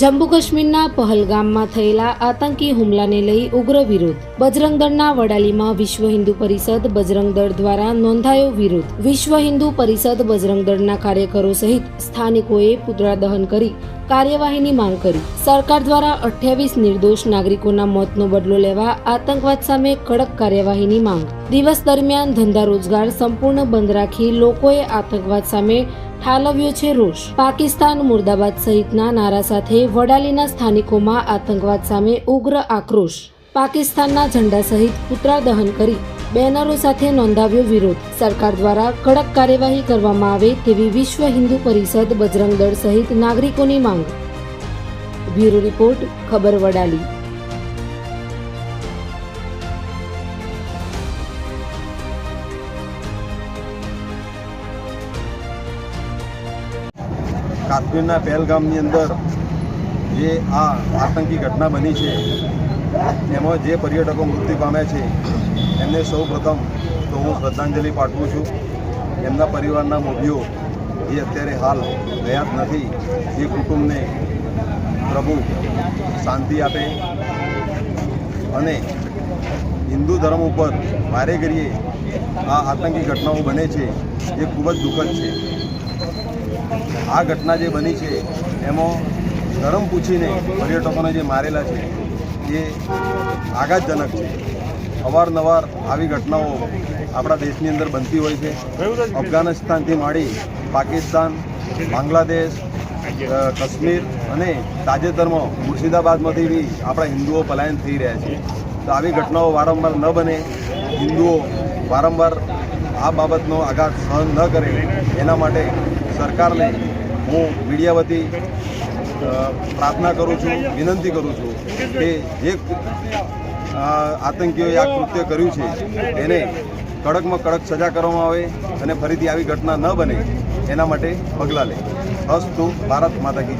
જમ્મુ કાશ્મીરના પહલગામમાં થયેલા આતંકી હુમલાને લઈ ઉગ્ર વિરોધ. બજરંગ દળના વડાલીમાં વિશ્વ હિન્દુ પરિષદ બજરંગ દળ દ્વારા નોંધાયો વિરોધ. વિશ્વ હિન્દુ પરિષદ બજરંગ દળના કાર્યકરો સહિત સ્થાનિકોએ પુતળા દહન કરી કાર્યવાહીની માંગ કરી. સરકાર દ્વારા અઠ્યાવીસ નિર્દોષ નાગરિકોના મોતનો બદલો લેવા આતંકવાદ સામે કડક કાર્યવાહીની માંગ. દિવસ દરમિયાન ધંધા રોજગાર સંપૂર્ણ બંધ રાખી લોકોએ આતંકવાદ સામે ઠાલવ્યો છે રોષ. પાકિસ્તાન મુર્દાબાદ સહિતના નારા સાથે વડાલીના સ્થાનિકોમાં આતંકવાદ સામે ઉગ્ર આક્રોશ. પાકિસ્તાનના ઝંડા સહિત પુતળા દહન કરી બેનરો સાથે નોંધાવ્યો વિરોધ. સરકાર દ્વારા કડક કાર્યવાહી કરવામાં આવે તેવી વિશ્વ હિન્દુ પરિષદ બજરંગ દળ સહિત નાગરિકોની માંગ. બ્યુરો રિપોર્ટ, ખબર વડાલી. કાશ્મીરના પહેલગામની અંદર જે આ આતંકી ઘટના બની છે, એમાં જે પર્યટકો મૃત્યુ પામ્યા છે, એમને સૌ પ્રથમ તો હું શ્રદ્ધાંજલિ પાઠવું છું. એમના પરિવારના મોભીઓ, જે અત્યારે હાલ રહ્યા નથી, એ કુટુંબને પ્રભુ શાંતિ આપે અને હિન્દુ ધર્મ ઉપર વારે કરીએ આ આતંકી ઘટનાઓ બને છે, એ ખૂબ જ દુઃખદ છે. આ ઘટના જે બની છે, એમાં ધરમ પૂછીને પર્યટકોને જે મારેલા છે, એ આઘાતજનક છે. અવારનવાર આવી ઘટનાઓ આપણા દેશની અંદર બનતી હોય છે. અફઘાનિસ્તાનથી માંડી પાકિસ્તાન, બાંગ્લાદેશ કાશ્મીર અને તાજેતરમાં મુર્શિદાબાદમાંથી બી આપણા હિન્દુઓ પલાયન થઈ રહ્યા છે. તો આવી ઘટનાઓ વારંવાર ન બને. હિન્દુઓ વારંવાર આ બાબતનો આઘાત સહન ન કરે એના માટે સરકારને હું મીડિયા વતી પ્રાર્થના કરું છું, વિનંતી કરું છું કે જે આતંકીઓએ આ કૃત્ય કર્યું છે, એને કડકમાં કડક સજા કરવામાં આવે અને ફરીથી આવી ઘટના ન બને, એના માટે પગલાં લે. અસ્તુ ભારત માતા કી